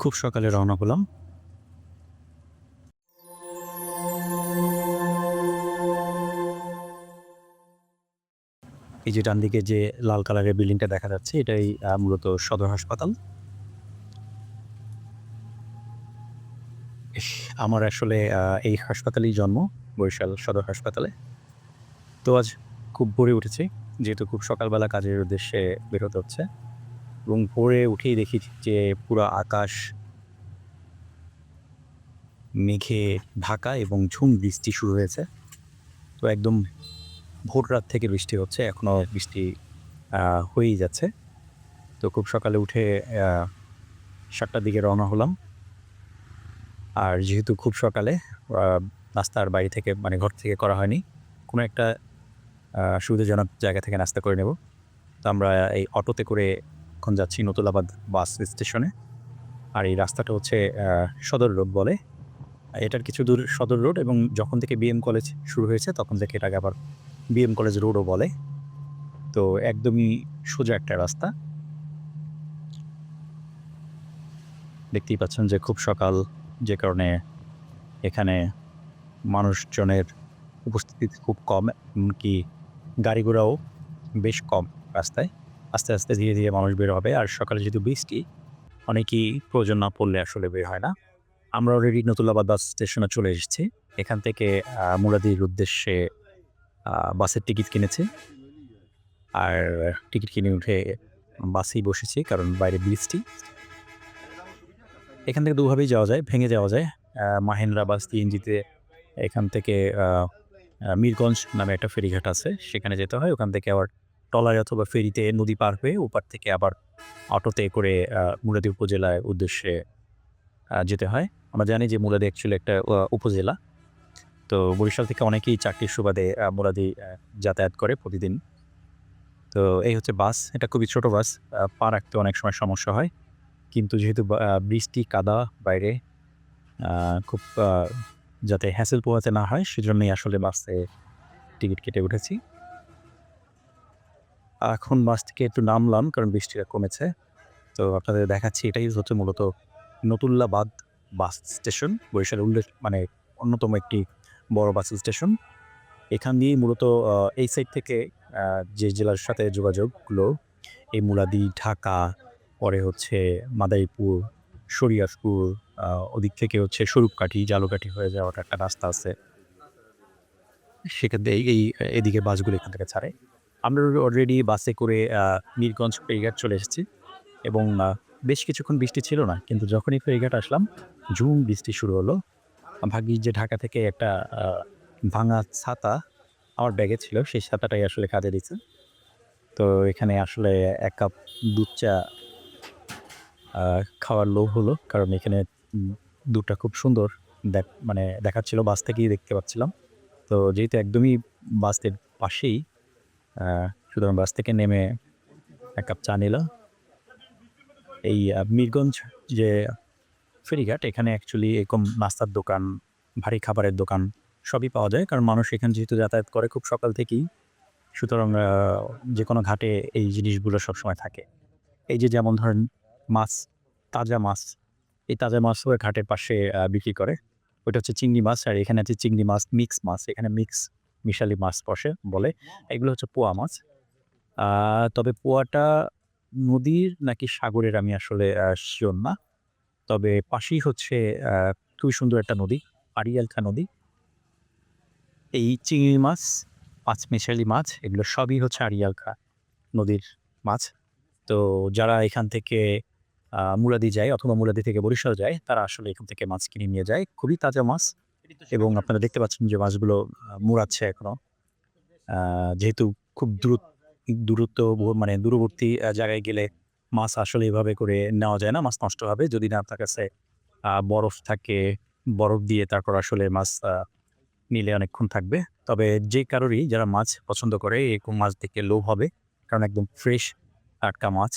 খুব সকালে রওনা হলাম। এই যে ডান দিকে যে লাল কালারের বিল্ডিংটা দেখা যাচ্ছে, এটাই মূলত সদর হাসপাতাল। আমার আসলে এই হাসপাতালেই জন্ম, বরিশাল সদর হাসপাতালে। তো আজ খুব ভোরে উঠেছি, যেহেতু খুব সকালবেলা কাজের উদ্দেশ্যে বেরোতে হচ্ছে। এবং ভোরে উঠেই দেখি যে পুরো আকাশ মেঘে ঢাকা এবং ঝুম বৃষ্টি শুরু হয়েছে। তো একদম ভোর রাত থেকে বৃষ্টি হচ্ছে এখনও বৃষ্টি হয়েই যাচ্ছে। তো খুব সকালে উঠে সাতটার দিকে রওনা হলাম। আর যেহেতু খুব সকালে নাস্তার বাড়ি থেকে মানে ঘর থেকে করা হয়নি, কোনো একটা সুবিধাজনক জায়গা থেকে নাস্তা করে নেব। তো আমরা এই অটোতে করে এখন যাচ্ছি নতুলাবাদ বাস স্টেশনে। আর এই রাস্তাটা হচ্ছে সদর রোড বলে। এটার কিছু দূর সদর রোড এবং যখন থেকে বিএম কলেজ শুরু হয়েছে তখন থেকে এটাকে আবার বিএম কলেজ রোডও বলে। তো একদমই সোজা একটা রাস্তা। দেখতেই পাচ্ছেন যে খুব সকাল, যে কারণে এখানে মানুষজনের উপস্থিতি খুব কম, এমনকি গাড়ি ঘোড়াও বেশ কম রাস্তায়। আস্তে আস্তে ধীরে ধীরে মানুষ বের হবে। আর সকালে যেহেতু বৃষ্টি, অনেকেই প্রয়োজন না পড়লে আসলে বের হয় না। আমরা অলরেডি নতুলাবাদ বাস স্টেশনে চলে এসেছি। এখান থেকে মুরাদির উদ্দেশ্যে বাসের টিকিট কিনেছি। আর টিকিট কিনে উঠে বাসেই বসেছি, কারণ বাইরে বৃষ্টি। এখান থেকে দুভাবেই যাওয়া যায়, ভেঙে যাওয়া যায়। মাহেন্দ্রা বাস সিএনজিতে এখান থেকে মিরগঞ্জ নামে একটা ফেরিঘাট আছে, সেখানে যেতে হয়। ওখান থেকে আবার টলারে অথবা ফেরিতে নদী পার হয়ে ওপার থেকে আবার অটোতে করে মুরাদি উপজেলার উদ্দেশ্যে যেতে হয়। আমরা জানি যে মুরাদি অ্যাকচুয়ালি একটা উপজেলা। তো বরিশাল থেকে অনেকেই চাকরির সুবাদে মুরাদি যাতায়াত করে প্রতিদিন। তো এই হচ্ছে বাস। এটা খুবই ছোট বাস। পা রাখতে অনেক সময় সমস্যা হয়। কিন্তু যেহেতু বৃষ্টি, কাদা, বাইরে খুব যাতে হ্যাসেল পোহাতে না হয়, সেজন্যই আসলে বাসে টিকিট কেটে উঠেছি। এখন বাস থেকে একটু নামলাম কারণ বৃষ্টিটা কমেছে। তো আপনাদের দেখাচ্ছি এটাই হচ্ছে মূলত নতুল্লাবাদ বাস স্টেশন বরিশালের উল্লেখ মানে অন্যতম একটি বড় বাস স্টেশন। এখান দিয়েই মূলত এই সাইড থেকে যে জেলার সাথে যোগাযোগগুলো এই মুলাদি ঢাকা পরে হচ্ছে মাদারীপুর শরিয়ারপুর আহ, ওদিক থেকে হচ্ছে স্বরূপকাঠি জালুকাঠি হয়ে যাওয়ার একটা রাস্তা আছে। থেকে এই এদিকে বাসগুলো এখান থেকে ছাড়ে। আমরা অলরেডি বাসে করে মিরগঞ্জ ফেরিঘাট চলে এসেছি এবং বেশ কিছুক্ষণ বৃষ্টি ছিল না, কিন্তু যখনই ফেরিঘাট আসলাম, ঝুম বৃষ্টি শুরু হলো। ভাগ্যিস যে ঢাকা থেকে একটা ভাঙা ছাতা আমার ব্যাগে ছিল, সেই ছাতাটাই আসলে কাজে দিচ্ছে তো এখানে আসলে এক কাপ দুধ চা খাওয়ার লোভ হলো, কারণ এখানে দুধটা খুব সুন্দর দেখ মানে দেখাচ্ছিল, বাস থেকেই দেখতে পাচ্ছিলাম। তো যেহেতু একদমই বাসের পাশেই সুতরাং বাস থেকে নেমে এক কাপ চা নিল। এই মিরগঞ্জ যে ফেরিঘাট, এখানে অ্যাকচুয়ালি এরকম নাস্তার দোকান, ভারী খাবারের দোকান সবই পাওয়া যায়। কারণ মানুষ এখানে যেহেতু যাতায়াত করে খুব সকাল থেকেই, সুতরাং যে কোনো ঘাটে এই জিনিসগুলো সবসময় থাকে। এই যে যেমন ধরেন মাছ, তাজা মাছ, এই তাজা মাছ ঘাটের পাশে বিক্রি করে। ওইটা হচ্ছে চিংড়ি মাছ, আর এখানে আছে চিংড়ি মাছ, মিক্স মাছ। এখানে মিক্স মিশালি মাছ বসে বলে। এগুলো হচ্ছে পোয়া মাছ। তবে পোয়াটা নদীর নাকি সাগরের আমি আসলে শিওর না। তবে পাশেই হচ্ছে খুবই সুন্দর একটা নদী আড়িয়ালখা নদী। এই চিংড়ি মাছ পাঁচ মিশালি মাছ এগুলো সবই হচ্ছে আড়িয়ালখা নদীর মাছ। তো যারা এখান থেকে মুরাদি যায় অথবা মুরাদি থেকে বরিশাল যায় তারা আসলে এখান থেকে মাছ কিনে নিয়ে যায়। খুবই তাজা মাছ। এবং আপনারা দেখতে পাচ্ছেন যে মাছগুলো মুড়াচ্ছে এখনও। যেহেতু খুব দূর দূরত্ব মানে দূরবর্তী জায়গায় গেলে মাছ আসলে এভাবে করে নেওয়া যায় না মাছ নষ্ট হবে। যদি না আপনার কাছে বরফ থাকে বরফ দিয়ে তারপর আসলে মাছ নিলে অনেকক্ষণ থাকবে। তবে যে কারোরই যারা মাছ পছন্দ করে এরকম মাছ দেখে লোভ হবে। কারণ একদম ফ্রেশ টাটকা মাছ।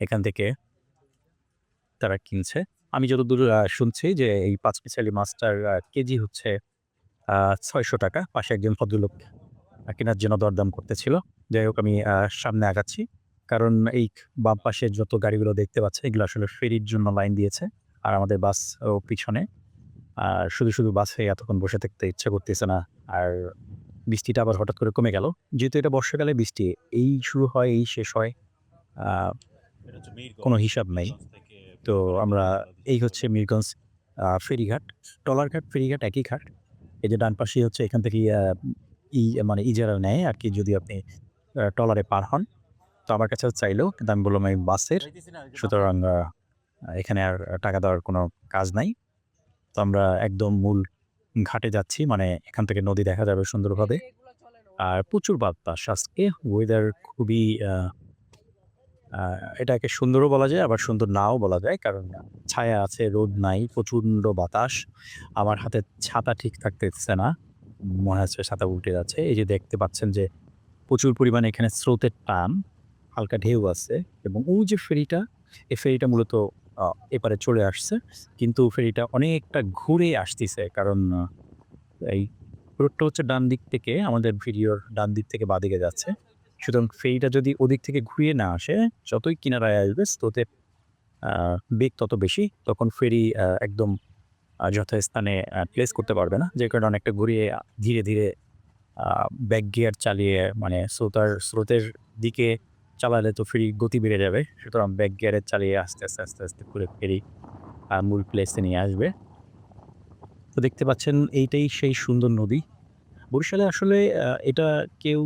এখান থেকে তারা কিনছে। আমি যতদূর শুনছি যে এই পাঁচ মিশালি মাছটার কেজি হচ্ছে ছয়শো টাকা। পাশে একজন ভদ্রলোক কেনার জন্য দরদাম করতেছিল। যাই হোক আমি সামনে আগাচ্ছি। কারণ এই বাম পাশে যত গাড়িগুলো দেখতে পাচ্ছে এগুলো আসলে ফেরির জন্য লাইন দিয়েছে। আর আমাদের বাস ও পিছনে। আর শুধু শুধু বাসে এতক্ষণ বসে থাকতে ইচ্ছা করতেছে না। আর বৃষ্টিটা আবার হঠাৎ করে কমে গেল। যেহেতু এটা বর্ষাকালে বৃষ্টি এই শুরু হয় এই শেষ হয় কোনো হিসাব নাই। তো আমরা এই হচ্ছে মিরগঞ্জ ফেরিঘাট। টলারঘাট, ফেরিঘাট একই ঘাট। এই যে ডান পাশেই হচ্ছে এখান থেকে ই মানে ইজারা নেয় আর কি যদি আপনি টলারে পার হন। তো আমার কাছে চাইলেও কিন্তু আমি বললাম আমি বাসের? সুতরাং এখানে আর টাকা দেওয়ার কোনো কাজ নাই। তো আমরা একদম মূল ঘাটে যাচ্ছি মানে এখান থেকে নদী দেখা যাবে সুন্দরভাবে। আর প্রচুর বাতাস। আজকে ওয়েদার খুবই এটাকে সুন্দরও বলা যায়, আবার সুন্দর নাও বলা যায়, কারণ ছায়া আছে, রোদ নাই, প্রচণ্ড বাতাস। আমার হাতে ছাতা ঠিক থাকতেছে না, মনে হচ্ছে ছাতা উল্টে যাচ্ছে। এই যে দেখতে পাচ্ছেন যে প্রচুর পরিমাণে এখানে স্রোতের টান, হালকা ঢেউ আছে এবং ওই যে ফেরিটা এই ফেরিটা মূলত এপারে চলে আসছে। কিন্তু ফেরিটা অনেকটা ঘুরে আসতেছে, কারণ এই রোডটা হচ্ছে ডান দিক থেকে, আমাদের ভিডিওর ডান দিক থেকে বাদিকে যাচ্ছে। সুতরাং ফেরিটা যদি ওদিক থেকে ঘুরিয়ে না আসে, যতই কিনারায় আসবে, স্রোতে বেগ তত বেশি, তখন ফেরি একদম যথাস্থানে প্লেস করতে পারবে না। যে কারণে অনেকটা ঘুরিয়ে, ধীরে ধীরে ব্যাক গিয়ার চালিয়ে মানে স্রোতার, স্রোতের দিকে চালালে তো ফেরি গতি বেড়ে যাবে। সুতরাং ব্যাক গিয়ারে চালিয়ে আস্তে আস্তে আস্তে আস্তে করে ফেরি মূল প্লেসে নিয়ে আসবে। তো দেখতে পাচ্ছেন, এইটাই সেই সুন্দর নদী। বরিশালে আসলে এটা কেউ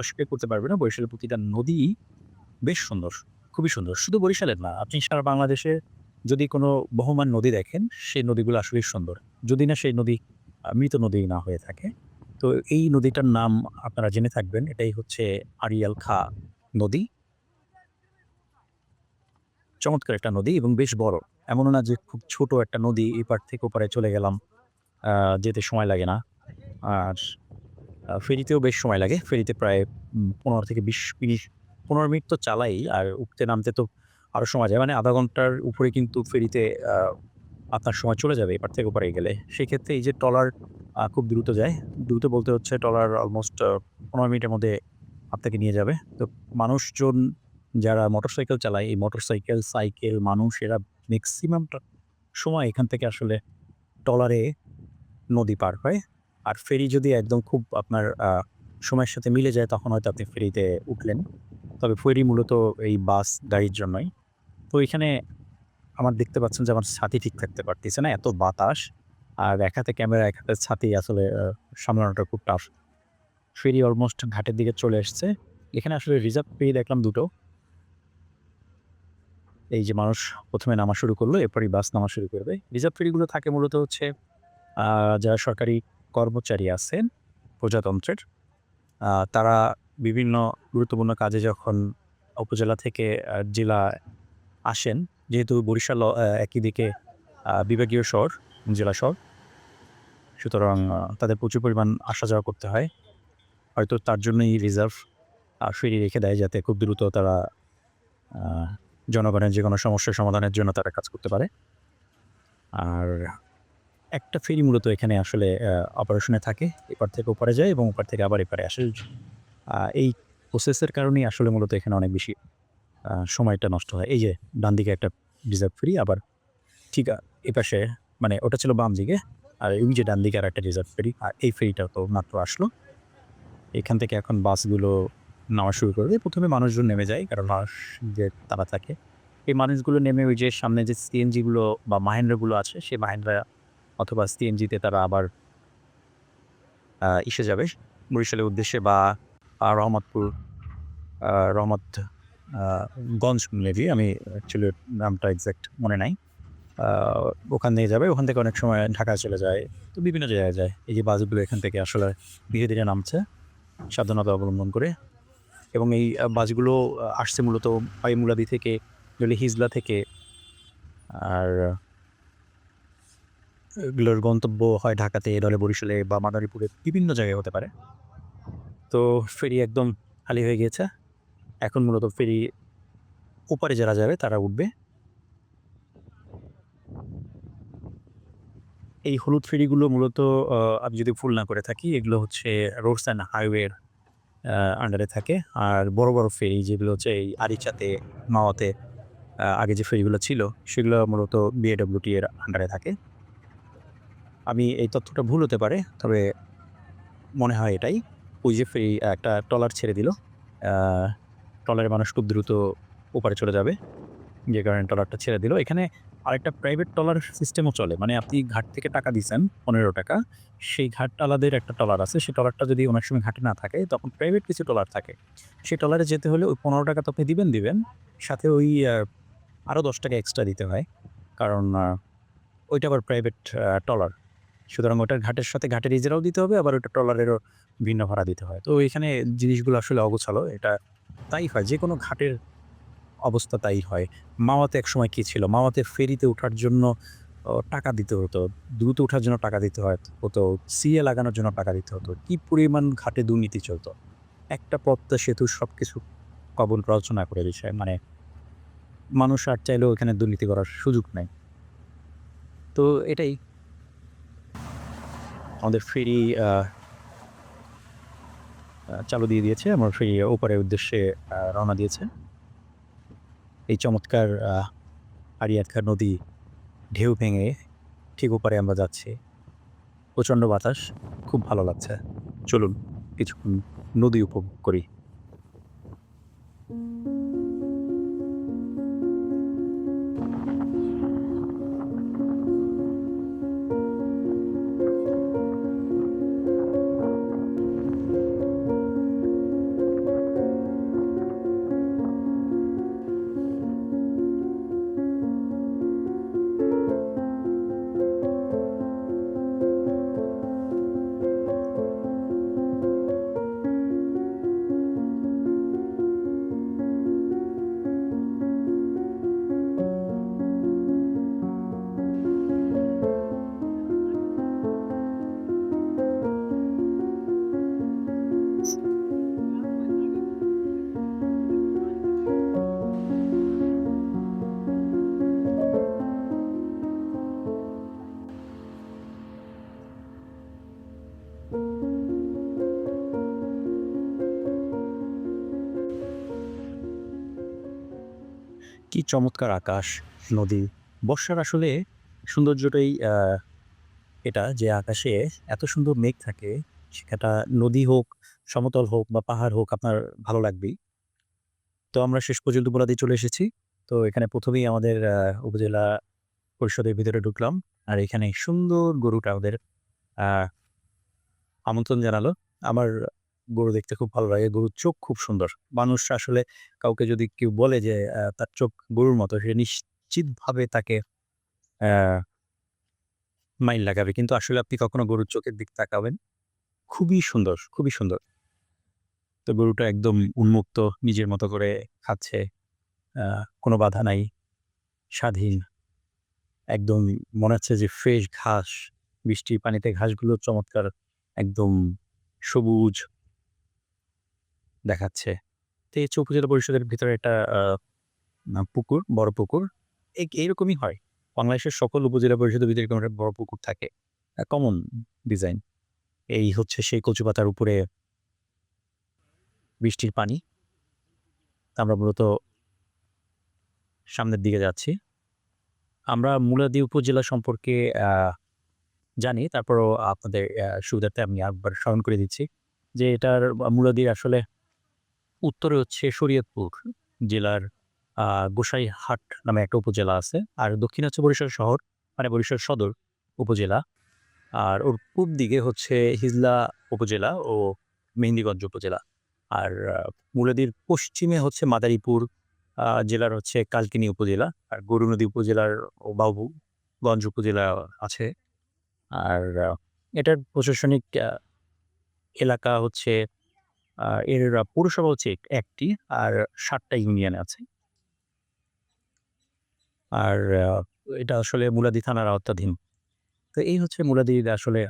অস্বীকার করতে পারবে না। বরিশালের প্রতিটা নদী বেশ সুন্দর, খুবই সুন্দর। শুধু বরিশালের না, আপনি সারা বাংলাদেশে যদি কোনো বহমান নদী দেখেন, সেই নদীগুলো আসলেই সুন্দর। যদি না সেই নদী মৃত নদী না হয়ে থাকে। তো এই নদীটার নাম আপনারা জেনে থাকবেন, এটাই হচ্ছে আরিয়াল খা নদী। চমৎকার একটা নদী এবং বেশ বড়। এমনও না যে খুব ছোট একটা নদী, এপার থেকে ওপারে চলে গেলাম যেতে সময় লাগে না। আর ফেরিতেও বেশ সময় লাগে। ফেরিতে প্রায় পনেরো থেকে বিশ মিনিট পনেরো মিনিট তো চালাই, আর উঠতে নামতে তো আরও সময় যায়। মানে আধা ঘণ্টার উপরে কিন্তু ফেরিতে আপনার সময় চলে যাবে এপার থেকে ওপারে গেলে। সেক্ষেত্রে এই যে টলার খুব দ্রুত যায়। দ্রুত বলতে হচ্ছে টলার অলমোস্ট পনেরো মিনিটের মধ্যে আপনাকে নিয়ে যাবে। তো মানুষজন যারা মোটরসাইকেল চালায়, এই মোটরসাইকেল সাইকেল মানুষ, এরা ম্যাক্সিমাম সময় এখান থেকে আসলে টলারে নদী পার হয়। আর ফেরি যদি একদম খুব আপনার সময়ের সাথে মিলে যায়, তখন হয়তো আপনি ফেরিতে উঠলেন। তবে ফেরি মূলত এই বাস গাড়ির জন্যই। তো এখানে আমার দেখতে পাচ্ছেন যে আমার ছাতি ঠিক থাকতে পারতেছে না, এত বাতাস। আর এক হাতে ক্যামেরা, এক হাতে ছাতি আসলে সামলানোটা খুব টাফ ফেরি অলমোস্ট ঘাটের দিকে চলে এসছে। এখানে আসলে রিজার্ভ পেয়ে দেখলাম দুটো। এই যে মানুষ প্রথমে নামা শুরু করল, এরপরই বাস নামা শুরু করবে। রিজার্ভ ফেরিগুলো থাকে মূলত হচ্ছে যারা সরকারি কর্মচারী আছেন প্রজাতন্ত্রের। তারা বিভিন্ন গুরুত্বপূর্ণ কাজে যখন উপজেলা থেকে জেলা আসেন, যেহেতু বরিশাল একই দিকে বিভাগীয় শহর, জেলা শহর, সুতরাং তাদের প্রচুর পরিমাণ আসা যাওয়া করতে হয়। হয়তো তার জন্যই রিজার্ভ ফেরি রেখে দেয় যাতে খুব দ্রুত তারা জনগণের যে কোনো সমস্যার সমাধানের জন্য তারা কাজ করতে পারে। আর একটা ফেরি মূলত এখানে আসলে অপারেশনে থাকে। এপার থেকে ওপারে যায় এবং ওপার থেকে আবার এপারে আসে। এই প্রসেসের কারণেই আসলে মূলত এখানে অনেক বেশি সময়টা নষ্ট হয়। এই যে ডান দিকে একটা রিজার্ভ ফেরি, আবার ঠিক আ- এই পাশে মানে ওটা ছিল বাম দিকে, আর ওই যে ডান দিকে আর একটা রিজার্ভ ফেরি, আর এই ফেরিটা তো মাত্র আসলো। এখান থেকে এখন বাসগুলো নামা শুরু করবে। প্রথমে মানুষজন নেমে যায়, কারণ মানুষ যে তারা থাকে। এই মানুষগুলো নেমে ওই যে সামনে যে সিএনজিগুলো বা মাহেন্দ্রাগুলো আছে, সেই মাহেন্দ্রা অথবা সিএনজিতে তারা আবার ইসে যাবে বরিশালের উদ্দেশ্যে বা রহমতপুর রহমত গঞ্জ মেবি, আমি অ্যাকচুয়ালি নামটা এক্স্যাক্ট মনে নাই। ওখান দিয়ে যাবে, ওখান থেকে অনেক সময় ঢাকা চলে যায়, তো বিভিন্ন জায়গায় যায়। এই যে বাসগুলো এখান থেকে আসলে ধীরে ধীরে নামছে, সাবধানতা অবলম্বন করে। এবং এই বাসগুলো আসছে মূলত হয় মুলাদি থেকে হিজলা থেকে। আর এগুলোর গন্তব্য হয় ঢাকাতে নইলে বরিশালে বা মাদারীপুরে, বিভিন্ন জায়গায় হতে পারে। তো ফেরি একদম খালি হয়ে গিয়েছে। এখন মূলত ফেরি ওপারে যারা যাবে, তারা উঠবে। এই হলুদ ফেরিগুলো মূলত আমি যদি ফুল না করে থাকি, এগুলো হচ্ছে রোডস অ্যান্ড হাইওয়ের আন্ডারে থাকে। আর বড় বড় ফেরি যেগুলো হচ্ছে এই আরিচাতে, মাওয়াতে আগে যে ফেরিগুলো ছিল, সেগুলো মূলত বিএডব্লিউটি এর আন্ডারে থাকে। আমি এই তথ্যটা ভুল হতে পারে, তবে মনে হয় এটাই। ওই যে ফেরি একটা ট্রলার ছেড়ে দিল। ট্রলারে মানুষ খুব দ্রুত ওপারে চলে যাবে। যে কারণে ট্রলারটা ছেড়ে দিল। এখানে আরেকটা প্রাইভেট ট্রলার সিস্টেমও চলে। মানে আপনি ঘাট থেকে টাকা দিচ্ছেন পনেরো টাকা। সেই ঘাট আলাদের একটা ট্রলার আছে। সেই ট্রলারটা যদি অনেক সময় ঘাটে না থাকে, তখন প্রাইভেট কিছু ট্রলার থাকে। সেই ট্রলারে যেতে হলে ওই পনেরো টাকা তো আপনি দিবেন দিবেন। সাথে ওই আরও দশ টাকা এক্সট্রা দিতে হয়। কারণ ওইটা আবার প্রাইভেট ট্রলার। সুতরাং ওটার ঘাটের সাথে ঘাটের ইজারাও দিতে হবে, আবার ওটা ট্রলারেরও ভিন্ন ভাড়া দিতে হয়। তো এখানে জিনিসগুলো আসলে অগোছালো, এটা তাই হয়, যে কোনো ঘাটের অবস্থা তাই হয়। মাওয়াতে এক সময় কী ছিল? মাওয়াতে ফেরিতে ওঠার জন্য টাকা দিতে হতো, দ্রুত ওঠার জন্য টাকা দিতে হয়, হতো, সিএ লাগানোর জন্য টাকা দিতে হতো। কি পরিমাণ ঘাটে দুর্নীতি চলতো? একটা পদ্মা সেতু সব কিছু কবল রচনা করে দিচ্ছে মানে মানুষ আর চাইলেও এখানে দুর্নীতি করার সুযোগ নেই। তো এটাই আমাদের ফেরি আহ, আহ, চালু দিয়ে দিয়েছে আমার ফেরি ওপারের উদ্দেশ্যে রওনা দিয়েছে। এই চমৎকার আরিয়াতখার আরিয়াতখা নদী ঢেউ ভেঙে ঠিক ওপারে আমরা যাচ্ছি। প্রচণ্ড বাতাস খুব ভালো লাগছে। চলুন কিছুক্ষণ নদী উপভোগ করি। কি চমৎকার আকাশ, নদী। বর্ষার আসলে সৌন্দর্যটাই এটা যে আকাশে এত সুন্দর মেঘ থাকে সেটা নদী হোক, সমতল হোক বা পাহাড় হোক, আপনার ভালো লাগবেই। তো আমরা শেষ পর্যন্ত বলাদি চলে এসেছি। তো এখানে প্রথমেই আমাদের উপজেলা পরিষদের ভিতরে ঢুকলাম। আর এখানে সুন্দর গরুটা আমাদের আমন্ত্রণ জানালো। আমার গরু দেখতে খুব ভালো লাগে। গরুর চোখ খুব সুন্দর। মানুষ আসলে কাউকে যদি কেউ বলে যে তার চোখ গরুর মতো, সে নিশ্চিতভাবে তাকে মাইল লাগাবে। কিন্তু আসলে আপনি কখনো গরুর চোখের দিক তাকাবেন? খুবই সুন্দর খুবই সুন্দর। তো গরুটা একদম উন্মুক্ত, নিজের মতো করে খাচ্ছে কোনো বাধা নাই, স্বাধীন। একদম মনে হচ্ছে যে ফ্রেশ ঘাস, বৃষ্টির পানিতে ঘাসগুলো চমৎকার, একদম সবুজ দেখাচ্ছে। তো এই উপজেলা পরিষদের ভিতরে একটা পুকুর, বড় পুকুর। এই এইরকমই হয়। বাংলাদেশের সকল উপজেলা পরিষদের ভিতরে এরকম একটা বড় পুকুর থাকে। কমন ডিজাইন এই হচ্ছে সেই কচু পাতার উপরে বৃষ্টির পানি। আমরা মূলত সামনের দিকে যাচ্ছি। আমরা মুলাদি উপজেলা সম্পর্কে জানি। তারপরও আপনাদের সুবিধার্থে আমি আরেকবার স্মরণ করে দিচ্ছি যে এটার মুলাদির আসলে উত্তরে হচ্ছে শরীয়তপুর জেলার গোসাইহাট নামে একটা উপজেলা আছে। আর দক্ষিণে হচ্ছে বরিশাল শহর মানে বরিশাল সদর উপজেলা। আর ওর পূব দিকে হচ্ছে হিজলা উপজেলা ও মেহেন্দিগঞ্জ উপজেলা। আর আহ, মুলাদির পশ্চিমে হচ্ছে মাদারীপুর জেলার হচ্ছে কালকিনি উপজেলা। আর গরু নদী উপজেলার ও বাবুগঞ্জ উপজেলা আছে। আর এটার প্রশাসনিক এলাকা হচ্ছে এর পৌরসভা হচ্ছে একটি, আর সাতটা ইউনিয়ন আছে। আর এটা আসলে মুলাদি থানার আওতাধীন। তো এই হচ্ছে মুলাদির আসলে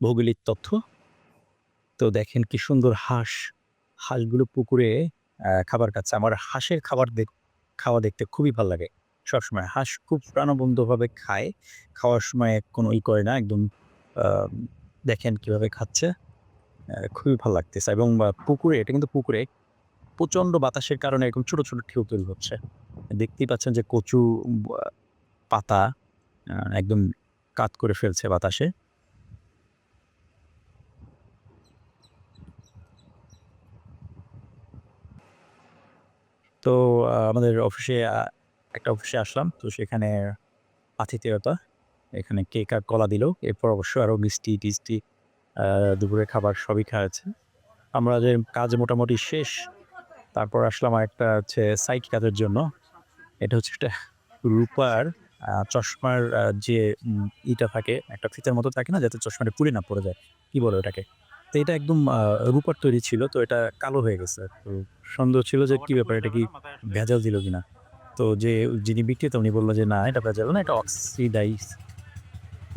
ভৌগোলিক তথ্য। তো দেখেন কি সুন্দর হাঁস, হাঁসগুলো পুকুরে খাবার খাচ্ছে। আমার হাঁসের খাবার দেখ, খাওয়া দেখতে খুবই ভালো লাগে। সবসময় হাঁস খুব প্রাণবন্ধভাবে খায়। খাওয়ার সময় কোনো ই করে না, একদম দেখেন কীভাবে খাচ্ছে। খুবই ভালো লাগতেছে এবং পুকুরে, এটা কিন্তু পুকুরে প্রচণ্ড বাতাসের কারণে এরকম ছোট ছোট ঢেউ তৈরি হচ্ছে। দেখতেই পাচ্ছেন যে কচু পাতা একদম কাত করে ফেলছে বাতাসে। তো আমাদের অফিসে একটা অফিসে আসলাম। তো সেখানে আতিথেয়তা এখানে কেক আর কলা দিল। এরপর অবশ্য আরও মিষ্টি, টিস্টি দুপুরে খাবার সবই খাওয়াচ্ছে আমরা যে কাজ মোটামুটি শেষ। তারপর আসলাম একটা হচ্ছে সাইট কাজের জন্য। এটা হচ্ছে একটা রূপার চশমার যে ইটা থাকে, একটা ফিতার মতো থাকে না, যাতে চশমাটা পুড়ে না পড়ে যায়। কি বলে ওটাকে? তো এটা একদম রূপার তৈরি ছিল, তো এটা কালো হয়ে গেছে। তো সন্দেহ ছিল যে কি ব্যাপার, এটা কি ভেজাল দিল কিনা? তো যে, যিনি বিক্রেতা, উনি বলল যে, না, এটা ভেজাল না, এটা অক্সিডাইজ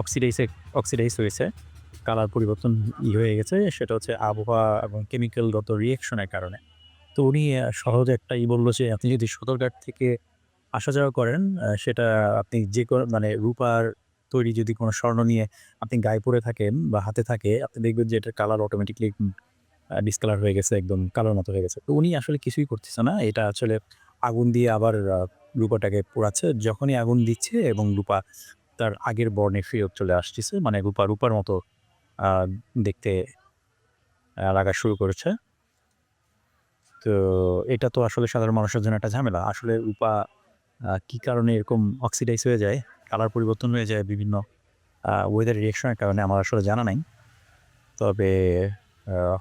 অক্সিডাইসে অক্সিডাইজ হয়েছে, কালার পরিবর্তন ই হয়ে গেছে, সেটা হচ্ছে আবহাওয়া এবং কেমিক্যালগত রিয়েকশনের কারণে। তো উনি সহজে একটা ই বলল যে, আপনি যদি সদরঘাট থেকে আসা যাওয়া করেন সেটা আপনি যে মানে রূপার তৈরি যদি কোনো স্বর্ণ নিয়ে আপনি গায়ে পরে থাকেন বা হাতে থাকে, আপনি দেখবেন যে এটার কালার অটোমেটিকলি ডিসকালার হয়ে গেছে, একদম কালোর মতো হয়ে গেছে। তো উনি আসলে কিছুই করতেছে না, এটা আসলে আগুন দিয়ে আবার রূপাটাকে পোড়াচ্ছে। যখনই আগুন দিচ্ছে এবং রূপা তার আগের বর্ণে ফেরত চলে আসতেছে। মানে রূপা, রূপার মতো দেখতে লাগা শুরু করেছে। তো এটা তো আসলে সাধারণ মানুষের জন্য একটা ঝামেলা। আসলে রূপা কি কারণে এরকম অক্সিডাইজ হয়ে যায় কালার পরিবর্তন হয়ে যায়, বিভিন্ন ওয়েদার রিয়েকশনের কারণে আমার আসলে জানা নাই। তবে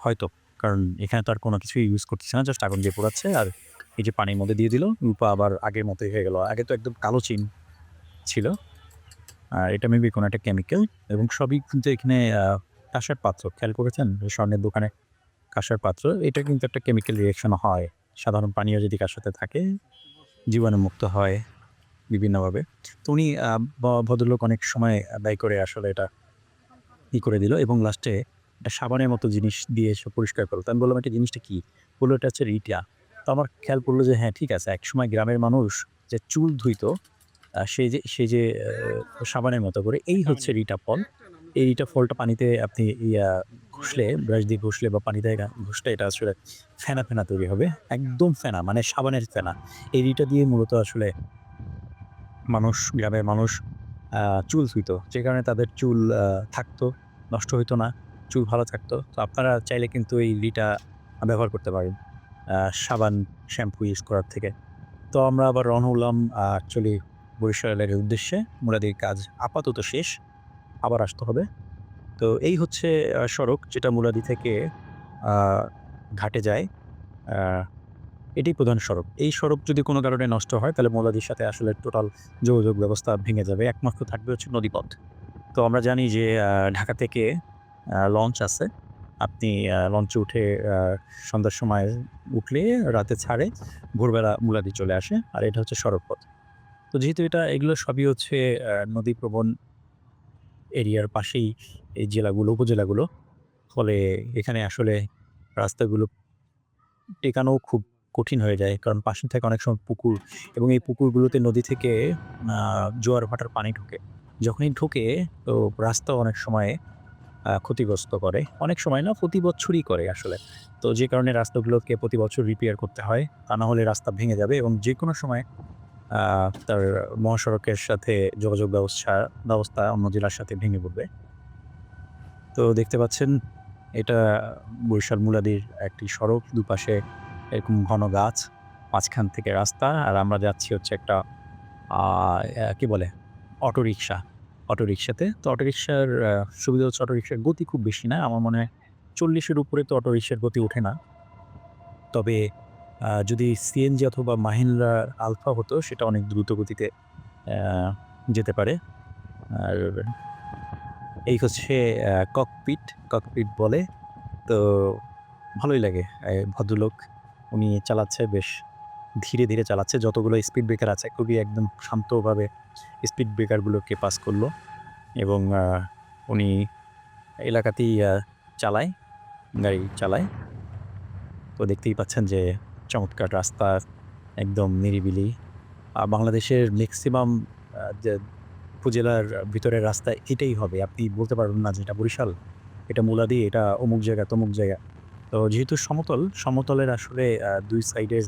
হয়তো, কারণ এখানে তো আর কোনো কিছুই ইউজ করতেছে না জাস্ট আগুন দিয়ে পোড়াচ্ছে আর এই যে পানির মধ্যে দিয়ে দিল, রূপা আবার আগের মতোই হয়ে গেল। আগে তো একদম কালো চিন ছিল। এটা মেবি কোনো একটা কেমিক্যাল এবং সবই কিন্তু এখানে কাঁসার পাত্র। খেয়াল করেছেন? স্বর্ণের দোকানে কাঁসার পাত্র। এটা কিন্তু একটা কেমিক্যাল রিয়েকশন হয়। সাধারণ পানীয় যদি কার সাথে থাকে জীবাণুমুক্ত হয় বিভিন্নভাবে। তো উনি ভদ্রলোক অনেক সময় ব্যয় করে আসলে এটা ই করে দিল এবং লাস্টে একটা সাবানের মতো জিনিস দিয়ে এসে পরিষ্কার করল। আমি বললাম একটা জিনিসটা কী? বলল, এটা হচ্ছে রিটা তো আমার খেয়াল পড়ল যে হ্যাঁ ঠিক আছে। এক সময় গ্রামের মানুষ যে চুল ধুইতো সেই যে সেই যে সাবানের মতো করে এই হচ্ছে রিটা ফল। এই রিটা ফলটা পানিতে আপনি ইয়া ঘষলে ব্রাশ দিয়ে ঘষলে বা পানিতে ঘষলে এটা আসলে ফেনা ফেনা তৈরি হবে একদম ফেনা মানে সাবানের ফেনা। এই রিটা দিয়ে মূলত আসলে মানুষ গ্রামের মানুষ চুল ধুইতো যে কারণে তাদের চুল থাকতো নষ্ট হইতো না চুল ভালো থাকতো। তো আপনারা চাইলে কিন্তু এই রিটা ব্যবহার করতে পারেন সাবান শ্যাম্পু ইউজ করার থেকে। তো আমরা আবার রওনা হলাম অ্যাকচুয়ালি বরিশালের উদ্দেশ্যে মুরাদির কাজ আপাতত শেষ, আবার আসতে হবে। তো এই হচ্ছে সড়ক যেটা মুরাদি থেকে ঘাটে যায়। এটাই প্রধান সড়ক। এই সড়ক যদি কোনো কারণে নষ্ট হয়, তাহলে মোলাদির সাথে আসলে টোটাল যোগাযোগ ব্যবস্থা ভেঙে যাবে। একমাত্র থাকবে হচ্ছে নদীপথ। তো আমরা জানি যে ঢাকা থেকে লঞ্চ আছে। আপনি লঞ্চে উঠে সন্ধ্যার সময় উঠলে, রাতে ছাড়ে, ভোরবেলা মুলাদি চলে আসে। আর এটা হচ্ছে সড়ক পথ তো যেহেতু এটা এগুলো সবই হচ্ছে আহ, নদী প্রবণ এরিয়ার পাশেই এই জেলাগুলো উপজেলাগুলো। ফলে এখানে আসলে রাস্তাগুলো টেকানো খুব কঠিন হয়ে যায়। কারণ পাশে থাকে অনেক সময় পুকুর এবং এই পুকুরগুলোতে নদী থেকে জোয়ার ভাটার পানি ঢোকে। যখনই ঢোকে তো রাস্তা অনেক সময় ক্ষতিগ্রস্ত করে। অনেক সময় না প্রতি বছরই করে আসলে। তো যে কারণে রাস্তাগুলোকে প্রতি বছর রিপেয়ার করতে হয়। তা না হলে রাস্তা ভেঙে যাবে এবং যে কোনো সময় তার মহাসড়কের সাথে যোগাযোগ ব্যবস্থা ব্যবস্থা অন্য জেলার সাথে ভেঙে পড়বে। তো দেখতে পাচ্ছেন, এটা বরিশাল মুলাদির একটি সড়ক, দুপাশে এরকম ঘন গাছ, মাঝখান থেকে রাস্তা, আর আমরা যাচ্ছি হচ্ছে একটা কি বলে, অটোরিকশা, অটোরিকশাতে। তো অটোরিকশার সুবিধা হচ্ছে অটোরিকশার গতি খুব বেশি না, আমার মনে হয় চল্লিশের উপরে তো অটোরিকশার গতি ওঠে না। তবে যদি সিএনজি অথবা মাহিন্দ্রা আলফা হতো, সেটা অনেক দ্রুত গতিতে যেতে পারে। আর এই হচ্ছে ককপিট ককপিট বলে। তো ভালোই লাগে ভদ্রলোক। উনি চালাচ্ছে, বেশ ধীরে ধীরে চালাচ্ছে। যতগুলো স্পিড ব্রেকার আছে, খুবই একদম শান্তভাবে স্পিড ব্রেকারগুলোকে পাস করল। এবং উনি এলাকাতেই চালায়, গাড়ি চালায়। তো দেখতেই পাচ্ছেন যে চমৎকার রাস্তা, একদম নিরিবিলি। আর বাংলাদেশের ম্যাক্সিমাম যে উপজেলার ভিতরের রাস্তা এটাই হবে। আপনি বলতে পারবেন না যেটা বরিশাল, এটা মুলাদি, এটা অমুক জায়গা, তমুক জায়গা। তো যেহেতু সমতল, সমতলের আসলে দুই সাইডের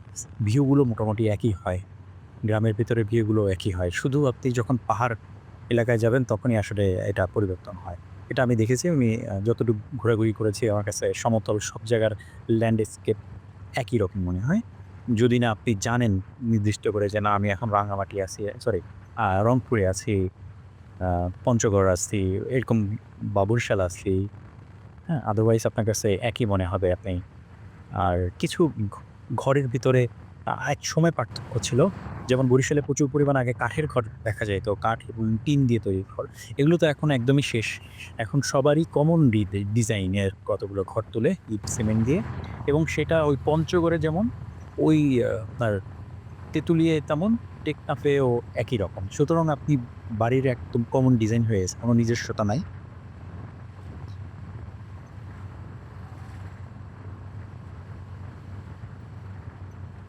ভিউগুলো মোটামুটি একই হয়। গ্রামের ভিতরে ভিউগুলো একই হয়। শুধু আপনি যখন পাহাড় এলাকায় যাবেন, তখনই আসলে এটা পরিবর্তন হয়। এটা আমি দেখেছি, আমি যতটুকু ঘোরাঘুরি করেছি, আমার কাছে সমতল সব জায়গার ল্যান্ডস্কেপ একই রকম মনে হয়। যদি না আপনি জানেন নির্দিষ্ট করে যে না, আমি এখন রাঙামাটি আছি সরি রংপুরে আছি পঞ্চগড় আসছি এরকম বাবুরশাল আসছি হ্যাঁ আদারওয়াইজ আপনার কাছে একই মনে হবে আপনি। আর কিছু ঘরের ভিতরে এক সময় পার্থক্য ছিল। যেমন বরিশালে প্রচুর পরিমাণ আগে কাঠের ঘর দেখা যায়, তো কাঠ এবং টিন দিয়ে তৈরি ঘর। এগুলো তো এখন একদমই শেষ। এখন সবারই কমন ডিজাইনের কতগুলো ঘর তুলে ইট, সিমেন্ট দিয়ে। এবং সেটা ওই পঞ্চগড়ে যেমন, ওই আপনার তেঁতুলিয়ে তেমন, টেকনাফেও একই রকম। সুতরাং আপনি বাড়ির একদম কমন ডিজাইন হয়ে গেছে, কোনো নিজস্বতা নাই।